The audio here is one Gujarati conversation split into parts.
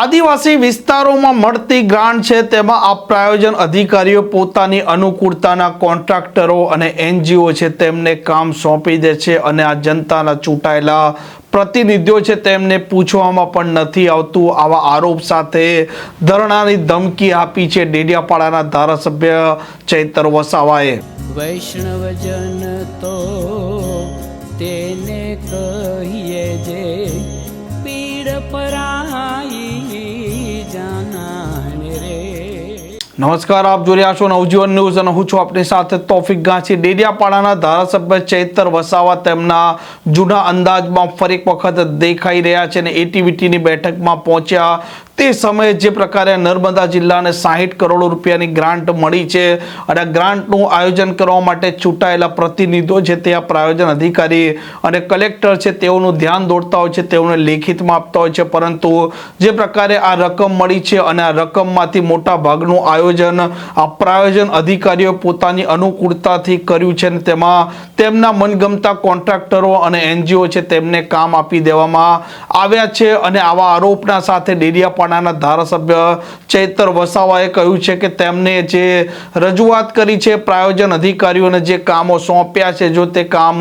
આદિવાસી વિસ્તારોમાં મળતી ગ્રાન્ટ છે, તેમાં આ પ્રાયોજન અધિકારીઓ પોતાની અનુકૂળતાના કોન્ટ્રાક્ટરો અને એનજીઓ છે, તેમને કામ સોંપી દે છે અને આ જનતાના ચૂંટાયેલા પ્રતિનિધિઓ છે, તેમને પૂછવામાં પણ નથી આવતું. આવા આરોપ સાથે ધરણાની ધમકી આપી છે ડેડિયાપાડાના ધારાસભ્ય ચૈતર વસાવાએ. વૈષ્ણવજન તો તેને કહીએ જે નમસ્કાર, આપ જોઈ રહ્યા છો નવજીવન ન્યૂઝ અને હું છું આપની સાથે તોફિક ગાંચી. ડેડિયાપાડાના ધારાસભ્ય ચૈતર વસાવા તેમના જૂના અંદાજમાં ફરી એક વખત દેખાઈ રહ્યા છે અને એટીવીટીની બેઠકમાં પહોંચ્યા તે સમયે જે પ્રકારે નર્મદા જિલ્લાને સાહીઠ કરોડ રૂપિયાની ગ્રાન્ટ મળી છે અને ગ્રાન્ટનું આયોજન કરવા માટે ચૂંટાયેલા પ્રતિનિધિઓ છે તે આ પ્રાયોજન અધિકારી અને કલેક્ટર છે તેઓનું ધ્યાન દોરતા હોય છે, તેઓને લેખિતમાં આપતા હોય છે. પરંતુ જે પ્રકારે આ રકમ મળી છે અને આ રકમમાંથી મોટા ભાગનું આયોજન આ પ્રાયોજન અધિકારીઓ પોતાની અનુકૂળતાથી કર્યું છે અને તેમાં તેમના મનગમતા કોન્ટ્રાક્ટરો અને એનજીઓ છે તેમને કામ આપી દેવામાં આવ્યા છે અને આવા આરોપના સાથે ડેડિયાપાડાના ધારાસભ્ય ચૈતર વસાવાએ કહ્યું છે કે તેમને જે રજૂઆત કરી છે પ્રાયોજન અધિકારીઓને જે કામો સોંપ્યા છે, જો તે કામ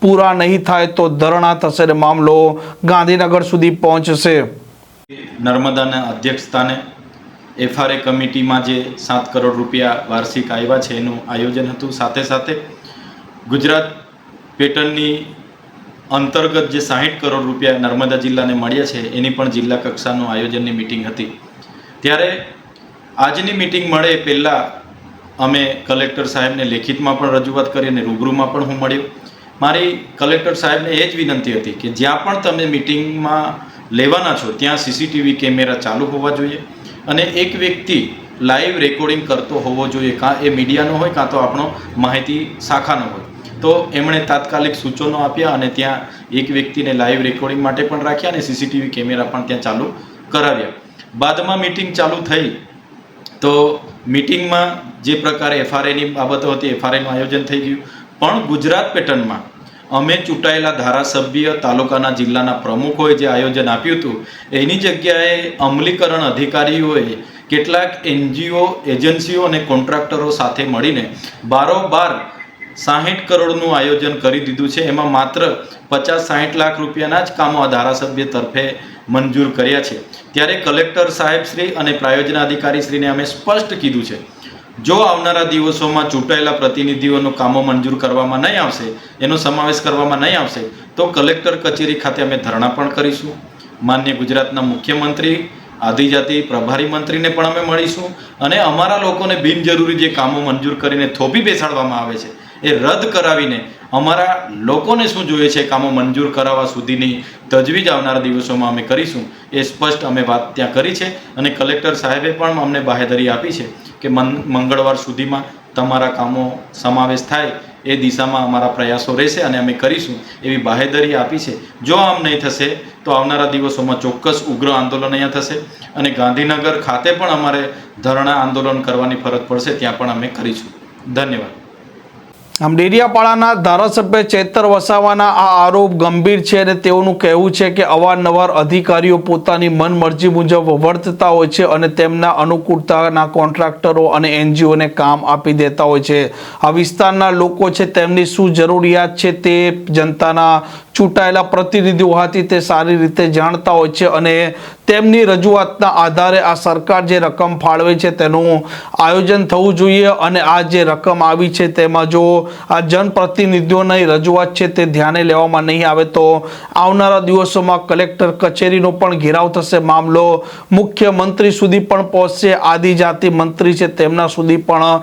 પૂરા નહીં થાય તો ધરણા થશે ને મામલો ગાંધીનગર સુધી પહોંચશે. નર્મદાના અધ્યક્ષ એફઆરએ કમિટીમાં જે સાત કરોડ રૂપિયા વાર્ષિક આવ્યા છે, એનું આયોજન હતું. સાથે સાથે ગુજરાત પેટર્નની અંતર્ગત જે સાહીઠ કરોડ રૂપિયા નર્મદા જિલ્લાને મળ્યા છે, એની પણ જિલ્લા કક્ષાનું આયોજનની મિટિંગ હતી. ત્યારે આજની મિટિંગ મળે એ પહેલાં અમે કલેક્ટર સાહેબને લેખિતમાં પણ રજૂઆત કરી અને રૂબરૂમાં પણ હું મળ્યો. મારી કલેક્ટર સાહેબને એ જ વિનંતી હતી કે જ્યાં પણ તમે મિટિંગમાં લેવાના છો, ત્યાં સીસીટીવી કેમેરા ચાલુ હોવા જોઈએ અને એક વ્યક્તિ લાઈવ રેકોર્ડિંગ કરતો હોવો જોઈએ, કાં એ મીડિયાનો હોય, કાં તો આપણો માહિતી શાખાનો હોય. તો એમણે તાત્કાલિક સૂચનો આપ્યા અને ત્યાં એક વ્યક્તિને લાઈવ રેકોર્ડિંગ માટે પણ રાખ્યા અને સીસીટીવી કેમેરા પણ ત્યાં ચાલુ કરાવ્યા. બાદમાં મિટિંગ ચાલુ થઈ તો મિટિંગમાં જે પ્રકારે એફઆરએની બાબતો હતી એફઆરએનું આયોજન થઈ ગયું. પણ ગુજરાત પેટર્નમાં અમે ચૂંટાયેલા ધારાસભ્ય તાલુકાના જિલ્લાના પ્રમુખોએ જે આયોજન આપ્યું હતું, એની જગ્યાએ અમલીકરણ અધિકારીઓએ કેટલાક એનજીઓ, એજન્સીઓ અને કોન્ટ્રાક્ટરો સાથે મળીને બારોબાર સાહીઠ કરોડનું આયોજન કરી દીધું છે. એમાં માત્ર પચાસ સાહીઠ લાખ રૂપિયાના જ કામો આ ધારાસભ્ય તરફે મંજૂર કર્યા છે. ત્યારે કલેક્ટર સાહેબશ્રી અને પ્રાયોજન અધિકારીશ્રીને અમે સ્પષ્ટ કીધું છે. જો આવનારા દિવસોમાં ચૂંટાયેલા પ્રતિનિધિઓનું કામો મંજૂર કરવામાં નહીં આવશે, એનો સમાવેશ કરવામાં નહીં આવશે, તો કલેક્ટર કચેરી ખાતે અમે ધરણા પણ કરીશું. માન્ય ગુજરાતના મુખ્યમંત્રી આદિજાતિ પ્રભારી મંત્રીને પણ અમે મળીશું અને અમારા લોકોને બિનજરૂરી જે કામો મંજૂર કરીને થોભી બેસાડવામાં આવે છે એ રદ કરાવીને અમારા લોકોને શું જોઈએ છે કામો મંજૂર કરાવવા સુધીની તજવીજ આવનારા દિવસોમાં અમે કરીશું, એ સ્પષ્ટ અમે વાત ત્યાં કરી છે. અને કલેક્ટર સાહેબે પણ અમને બાહેધરી આપી છે કે મંગળવાર સુધીમાં તમારા કામો સમાવેશ થાય, એ દિશામાં અમારા પ્રયાસો રહેશે અને અમે કરીશું, એવી બાહેધરી આપી છે. જો આમ નહીં થશે, તો આવનારા દિવસોમાં ચોક્કસ ઉગ્ર આંદોલન અહીંયા થશે અને ગાંધીનગર ખાતે પણ અમારે ધરણા આંદોલન કરવાની ફરજ પડશે, ત્યાં પણ અમે કરીશું. ધન્યવાદ. આમ ડેડિયાપાડાના ધારાસભ્ય ચેતર વસાવાના આ આરોપ ગંભીર છે અને તેઓનું કહેવું છે કે અવારનવાર અધિકારીઓ પોતાની મનમરજી મુજબ વર્તતા હોય છે અને તેમના અનુકૂળતાના કોન્ટ્રાક્ટરો અને એનજીઓને કામ આપી દેતા હોય છે. આ વિસ્તારના લોકો છે, તેમની શું જરૂરિયાત છે તે જનતાના ચૂંટાયેલા પ્રતિનિધિઓ હોવાથી તે સારી રીતે જાણતા હોય છે અને તેમની રજૂઆતના આધારે આ સરકાર જે રકમ ફાળવે છે તેનું આયોજન થવું જોઈએ અને આ જે રકમ આવી છે તેમાં જો આ જનપ્રતિનિધિઓની રજૂઆત છે તે ધ્યાને લેવામાં નહીં આવે તો આવનારા દિવસોમાં કલેક્ટર કચેરીનો પણ ઘેરાવ થશે. મામલો મુખ્યમંત્રી સુધી પણ પહોંચશે. આદિજાતિ મંત્રી છે તેમના સુધી પણ